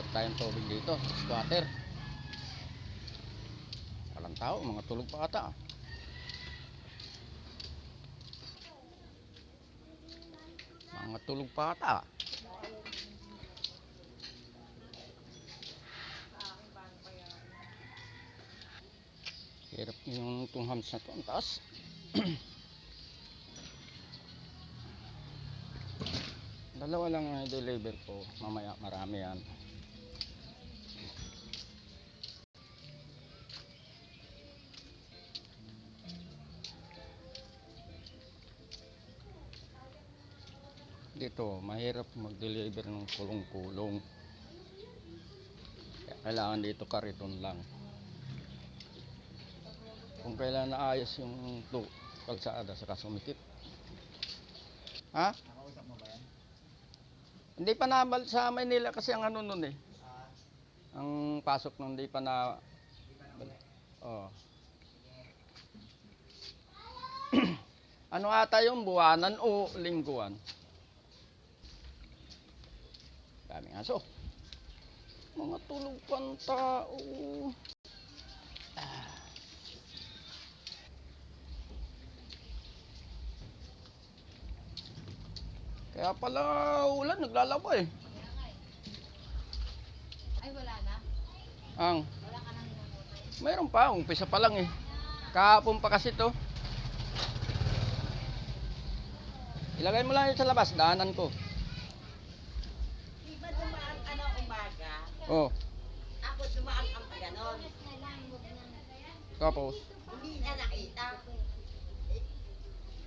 deliver tayong tubig dito. Squatter. Walang tao, mga tulog pa ata. Mga tulog pa ata. Hirap yung itong hams na to. Ang taas. Dalawa lang ang deliver ko. Mamaya marami yan. Dito, mahirap mag-deliver ng kulong-kulong. Kailangan dito kariton lang. Kung kailan naayos yung to, kalsada sa kasumikip. Ha? Hindi pa nabal sa Maynila kasi ang ano nun eh. Ang pasok nun hindi pa na... Oh. ano ata yung buwanan o lingguan? Daming aso. Mga tulog pang tao. Ah. Kaya pala ulan, naglalaba eh. Ay, wala na. Ang, Wala ka nang mayroon pa, umpisa pa lang eh. Kahapon pa kasi to. Ilagay mo lang yun sa labas, daanan ko. Di ba dumaan ka ng umaga? Oh, Ako dumaan ang ganon. tapos. Hindi na nakita. Eh,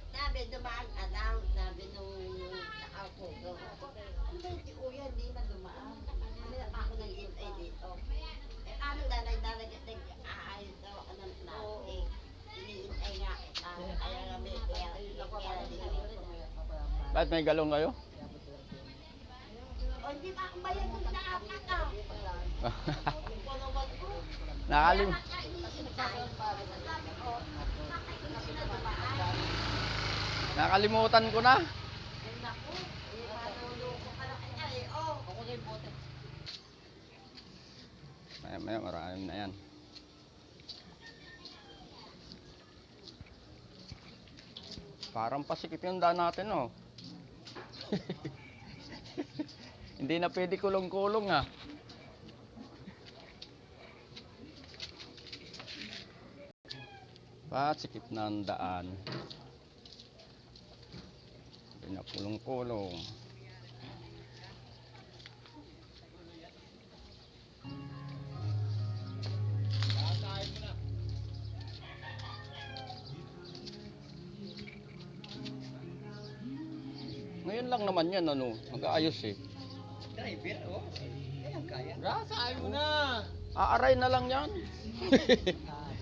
Sabi dumaan ka daw. Sabi nung nakaupo ko. Ano ba yung kuya? Hindi na dumaan. Hindi na pa ako nag-intay dito. Eh ano dalag-dalag nag-aayos daw ako ng plastic. Iniintay nga kita. Kaya nga may kaya kaya dito. Bakit may galong kayo? O hindi pa ako bayad kung naapat ah. Kung panawan ko. Nakalim. Nakalimutan ko na. Maya maya marami na yan. Parang pasikip yung daan natin, oh. Hindi na pwede kulong-kulong, ah. Pasikip na ang daan. Hindi na kulong-kulong. Ngayon lang naman yan, ano, mag-aayos eh. Driver, oh. Kaya kaya. Ayaw mo na! Aaray na lang yan.